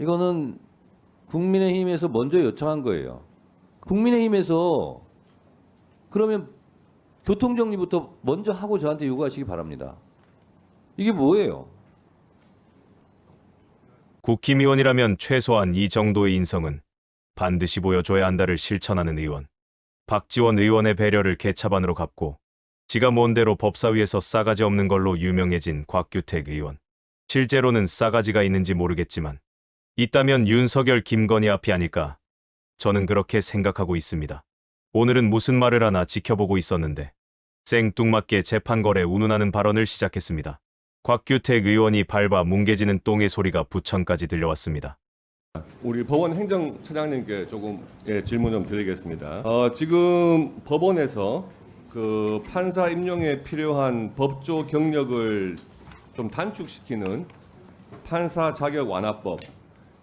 이거는 국민의힘에서 먼저 요청한 거예요. 국민의힘에서 그러면 교통정리부터 먼저 하고 저한테 요구하시기 바랍니다. 이게 뭐예요? 국힘의원이라면 최소한 이 정도의 인성은 반드시 보여줘야 한다를 실천하는 의원. 박지원 의원의 배려를 개차반으로 갚고 지가 뭔대로 법사위에서 싸가지 없는 걸로 유명해진 곽규택 의원. 실제로는 싸가지가 있는지 모르겠지만 있다면 윤석열 김건희 앞이 아닐까 저는 그렇게 생각하고 있습니다. 오늘은 무슨 말을 하나 지켜보고 있었는데 생뚱맞게 재판거래 운운하는 발언을 시작했습니다. 곽규택 의원이 밟아 뭉개지는 똥의 소리가 부천까지 들려왔습니다. 우리 법원 행정처장님께 조금 예, 질문 좀 드리겠습니다. 어, 지금 법원에서 그 판사 임용에 필요한 법조 경력을 좀 단축시키는 판사 자격 완화법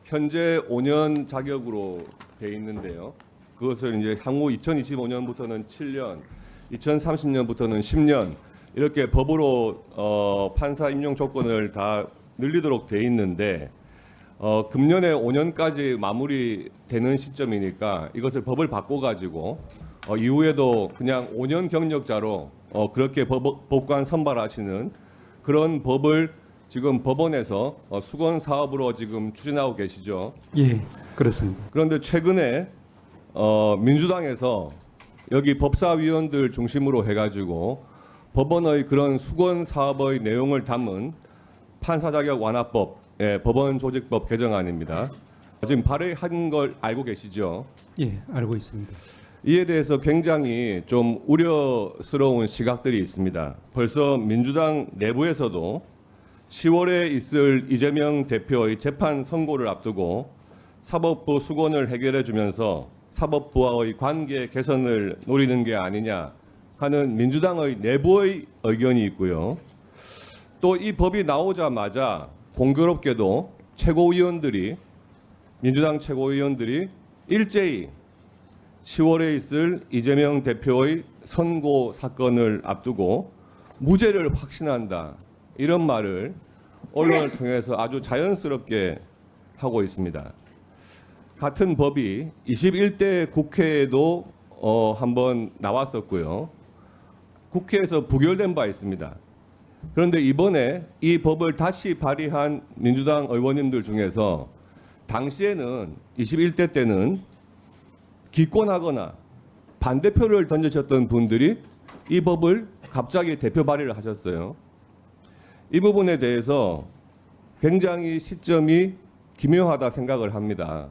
현재 5년 자격으로 돼 있는데요. 그것을 이제 향후 2025년부터는 7년, 2030년부터는 10년 이렇게 법으로 어, 판사 임용 조건을 다 늘리도록 돼 있는데 어, 금년에 5년까지 마무리되는 시점이니까 이것을 법을 바꿔가지고 어, 이후에도 그냥 5년 경력자로 어, 그렇게 법, 법관 선발하시는 그런 법을 지금 법원에서 어, 수건 사업으로 지금 추진하고 계시죠. 예, 그렇습니다. 그런데 최근에 어, 민주당에서 여기 법사위원들 중심으로 해가지고 법원의 그런 수건 사업의 내용을 담은 판사 자격 완화법, 예, 법원 조직법 개정안입니다. 지금 발의한 걸 알고 계시죠? 예, 알고 있습니다. 이에 대해서 굉장히 좀 우려스러운 시각들이 있습니다. 벌써 민주당 내부에서도 10월에 있을 이재명 대표의 재판 선고를 앞두고 사법부 수건을 해결해 주면서 사법부와의 관계 개선을 노리는 게 아니냐 하는 민주당의 내부의 의견이 있고요. 또 이 법이 나오자마자 공교롭게도 최고위원들이 민주당 최고위원들이 일제히 10월에 있을 이재명 대표의 선고 사건을 앞두고 무죄를 확신한다. 이런 말을 언론을 통해서 아주 자연스럽게 하고 있습니다. 같은 법이 21대 국회에도 어, 한번 나왔었고요. 국회에서 부결된 바 있습니다. 그런데 이번에 이 법을 다시 발의한 민주당 의원님들 중에서 당시에는 21대 때는 기권하거나 반대표를 던지셨던 분들이 이 법을 갑자기 대표 발의를 하셨어요. 이 부분에 대해서 굉장히 시점이 기묘하다 생각을 합니다.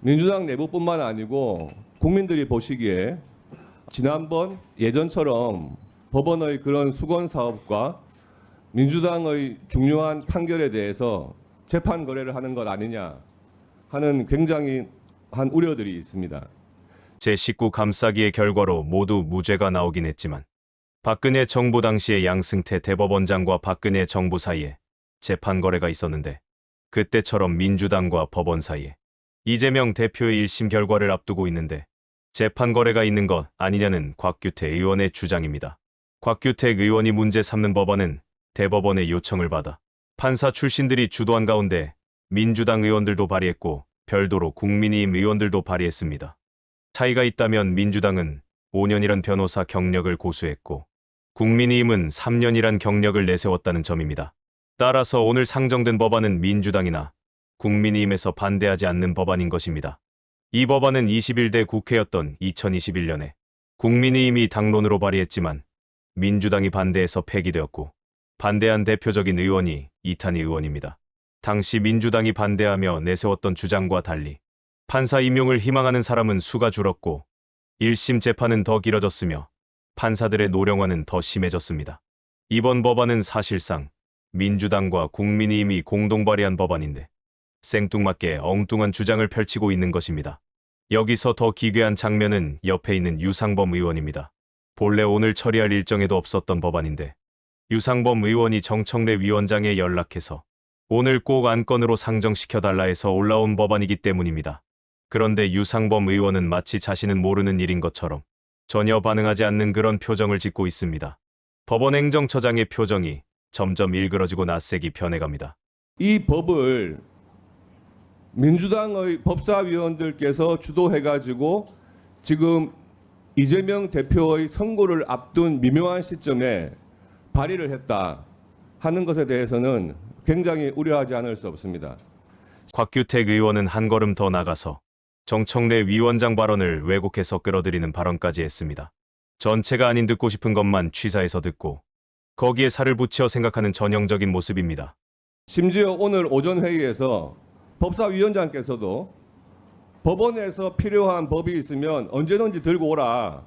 민주당 내부뿐만 아니고 국민들이 보시기에 지난번 예전처럼 법원의 그런 수건 사업과 민주당의 중요한 판결에 대해서 재판 거래를 하는 것 아니냐 하는 굉장히 한 우려들이 있습니다. 제19 감싸기의 결과로 모두 무죄가 나오긴 했지만 박근혜 정부 당시의 양승태 대법원장과 박근혜 정부 사이에 재판 거래가 있었는데 그때처럼 민주당과 법원 사이에 이재명 대표의 1심 결과를 앞두고 있는데 재판 거래가 있는 것 아니냐는 곽규태 의원의 주장입니다. 곽규택 의원이 문제 삼는 법안은 대법원의 요청을 받아 판사 출신들이 주도한 가운데 민주당 의원들도 발의했고 별도로 국민의힘 의원들도 발의했습니다. 차이가 있다면 민주당은 5년이란 변호사 경력을 고수했고 국민의힘은 3년이란 경력을 내세웠다는 점입니다. 따라서 오늘 상정된 법안은 민주당이나 국민의힘에서 반대하지 않는 법안인 것입니다. 이 법안은 21대 국회였던 2021년에 국민의힘이 당론으로 발의했지만 민주당이 반대해서 폐기되었고 반대한 대표적인 의원이 이탄희 의원입니다. 당시 민주당이 반대하며 내세웠던 주장과 달리 판사 임용을 희망하는 사람은 수가 줄었고 1심 재판은 더 길어졌으며 판사들의 노령화는 더 심해졌습니다. 이번 법안은 사실상 민주당과 국민의힘이 공동 발의한 법안인데 생뚱맞게 엉뚱한 주장을 펼치고 있는 것입니다. 여기서 더 기괴한 장면은 옆에 있는 유상범 의원입니다. 본래 오늘 처리할 일정에도 없었던 법안인데 유상범 의원이 정청래 위원장에 연락해서 오늘 꼭 안건으로 상정시켜달라 해서 올라온 법안이기 때문입니다. 그런데 유상범 의원은 마치 자신은 모르는 일인 것처럼 전혀 반응하지 않는 그런 표정을 짓고 있습니다. 법원 행정처장의 표정이 점점 일그러지고 낯색이 변해갑니다. 이 법을 민주당의 법사위원들께서 주도해가지고 지금 이재명 대표의 선고를 앞둔 미묘한 시점에 발의를 했다 하는 것에 대해서는 굉장히 우려하지 않을 수 없습니다. 곽규택 의원은 한 걸음 더 나가서 정청래 위원장 발언을 왜곡해서 끌어들이는 발언까지 했습니다. 전체가 아닌 듣고 싶은 것만 취사해서 듣고 거기에 살을 붙여 생각하는 전형적인 모습입니다. 심지어 오늘 오전 회의에서 법사위원장께서도 법원에서 필요한 법이 있으면 언제든지 들고 오라.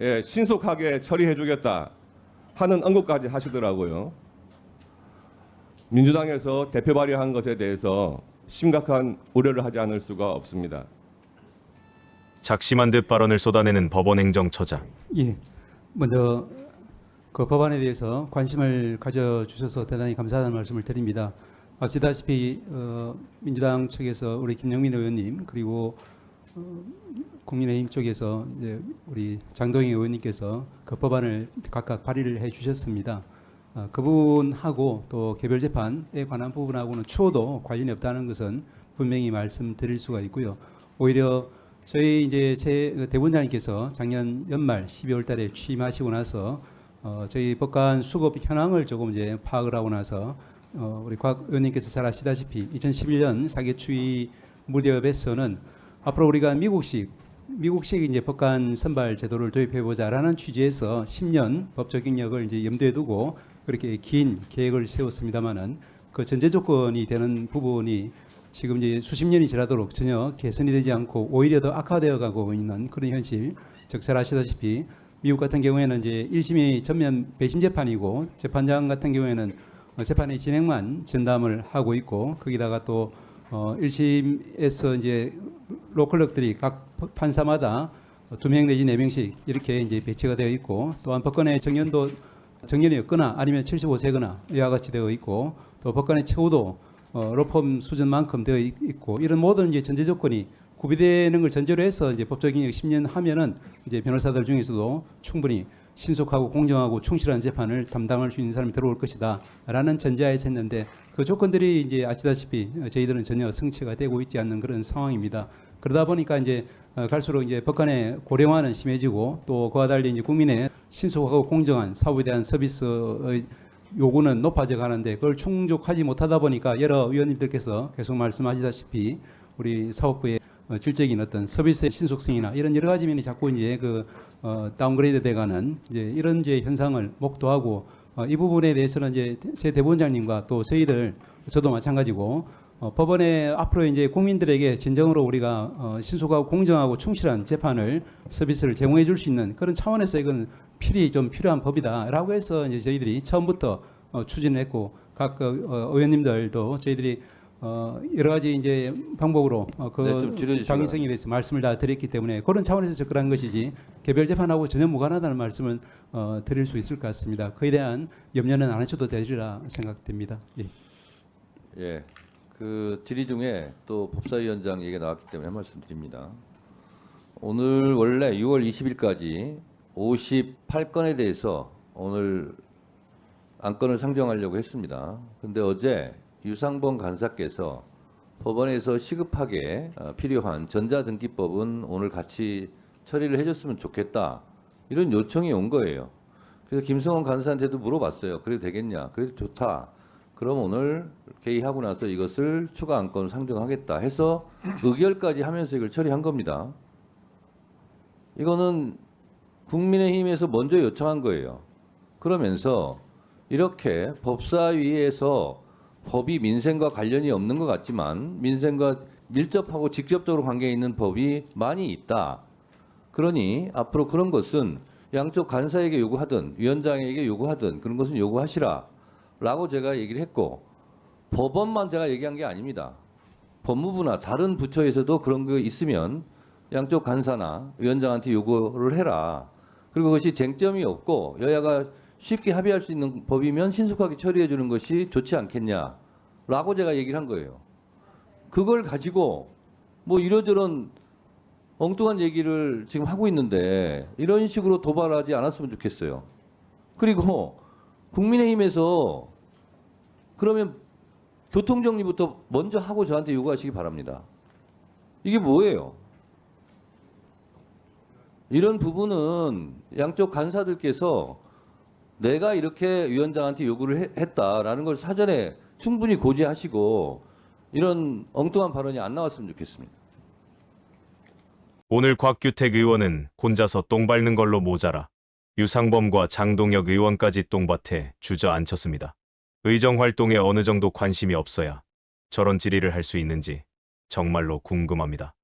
예, 신속하게 처리해 주겠다. 하는 언급까지 하시더라고요. 민주당에서 대표 발의한 것에 대해서 심각한 우려를 하지 않을 수가 없습니다. 작심한 듯 발언을 쏟아내는 법원 행정처장. 예. 먼저 그 법안에 대해서 관심을 가져주셔서 대단히 감사하다는 말씀을 드립니다. 아시다시피 어, 민주당 측에서 우리 김영민 의원님 그리고 어, 국민의힘 쪽에서 이제 우리 장동희 의원님께서 그 법안을 각각 발의를 해 주셨습니다. 어, 그 부분하고 또 개별 재판에 관한 부분하고는 추호도 관련이 없다는 것은 분명히 말씀드릴 수가 있고요. 오히려 저희 이제 새 대본장님께서 작년 연말 12월 달에 취임하시고 나서 어, 저희 법관 수급 현황을 조금 이제 파악을 하고 나서 어, 우리 곽 의원님께서 잘 아시다시피 2011년 사개추위 무렵에서는 앞으로 우리가 미국식 미국식 이제 법관 선발 제도를 도입해 보자라는 취지에서 10년 법적 경력을 이제 염두에 두고 그렇게 긴 계획을 세웠습니다마는 그 전제 조건이 되는 부분이 지금 이제 수십 년이 지나도록 전혀 개선이 되지 않고 오히려 더 악화되어 가고 있는 그런 현실. 즉잘 아시다시피 미국 같은 경우에는 이제 1심이 전면 배심 재판이고 재판장 같은 경우에는 어, 재판의 진행만 전담을 하고 있고 거기다가 또 어, 1심에서 이제 로컬럭들이 각 판사마다 두 명 내지 네 명씩 이렇게 이제 배치가 되어 있고 또한 법관의 정년도 정년이었거나 아니면 75세거나 이와 같이 되어 있고 또 법관의 최후도 어, 로펌 수준만큼 되어 있- 있고 이런 모든 이제 전제 조건이 구비되는 걸 전제로 해서 이제 법적 경력 10년 하면은 이제 변호사들 중에서도 충분히 신속하고 공정하고 충실한 재판을 담당할 수 있는 사람이 들어올 것이다라는 전제하에서 했는데 그 조건들이 이제 아시다시피 어, 저희들은 전혀 성취가 되고 있지 않는 그런 상황입니다. 그러다 보니까 이제 어, 갈수록 이제 법관의 고령화는 심해지고 또 그와 달리 이제 국민의 신속하고 공정한 사업에 대한 서비스의 요구는 높아져 가는데 그걸 충족하지 못하다 보니까 여러 위원님들께서 계속 말씀하시다시피 우리 사업부의 어, 질적인 어떤 서비스의 신속성이나 이런 여러 가지 면이 자꾸 이제 그 어, 다운그레이드 돼가는 이제 이런 이제 현상을 목도하고 어, 이 부분에 대해서는 이제 새 대본장님과 또 저희들 저도 마찬가지고 어, 법원에 앞으로 이제 국민들에게 진정으로 우리가 어, 신속하고 공정하고 충실한 재판을 서비스를 제공해 줄 수 있는 그런 차원에서 이건 필히 좀 필요한 법이다라고 해서 이제 저희들이 처음부터 어, 추진했고 각 그, 어, 의원님들도 저희들이 어, 여러 가지 이제 방법으로 어, 그 네, 당위성에 대해서 말씀을 다 드렸기 때문에 그런 차원에서 접근한 것이지 개별 재판하고 전혀 무관하다는 말씀은 어, 드릴 수 있을 것 같습니다. 그에 대한 염려는 안 하셔도 되리라 생각됩니다. 예. 예. 그 질의 중에 또 법사위원장 얘기가 나왔기 때문에 한 말씀 드립니다. 오늘 원래 6월 20일까지 58건에 대해서 오늘 안건을 상정하려고 했습니다. 근데 어제 유상범 간사께서 법원에서 시급하게 어, 필요한 전자등기법은 오늘 같이 처리를 해줬으면 좋겠다. 이런 요청이 온 거예요. 그래서 김성원 간사한테도 물어봤어요. 그래도 되겠냐? 그래도 좋다. 그럼 오늘 개의하고 나서 이것을 추가 안건을 상정하겠다 해서 의결까지 하면서 이걸 처리한 겁니다. 이거는 국민의힘에서 먼저 요청한 거예요. 그러면서 이렇게 법사위에서 법이 민생과 관련이 없는 것 같지만 민생과 밀접하고 직접적으로 관계 있는 법이 많이 있다. 그러니 앞으로 그런 것은 양쪽 간사에게 요구하든 위원장에게 요구하든 그런 것은 요구하시라. 라고 제가 얘기를 했고 법원만 제가 얘기한 게 아닙니다. 법무부나 다른 부처에서도 그런 거 있으면 양쪽 간사나 위원장한테 요구를 해라. 그리고 그것이 쟁점이 없고 여야가 쉽게 합의할 수 있는 법이면 신속하게 처리해 주는 것이 좋지 않겠냐. 라고 제가 얘기를 한 거예요. 그걸 가지고 뭐 이러저런 엉뚱한 얘기를 지금 하고 있는데 이런 식으로 도발하지 않았으면 좋겠어요. 그리고 국민의힘에서 그러면 교통 정리부터 먼저 하고 저한테 요구하시기 바랍니다. 이게 뭐예요? 이런 부분은 양쪽 간사들께서 내가 이렇게 위원장한테 요구를 해- 했다라는 걸 사전에 충분히 고지하시고 이런 엉뚱한 발언이 안 나왔으면 좋겠습니다. 오늘 곽규택 의원은 혼자서 똥 밟는 걸로 모자라 유상범과 장동혁 의원까지 똥밭에 주저앉혔습니다. 의정 활동에 어느 정도 관심이 없어야 저런 질의를 할 수 있는지 정말로 궁금합니다.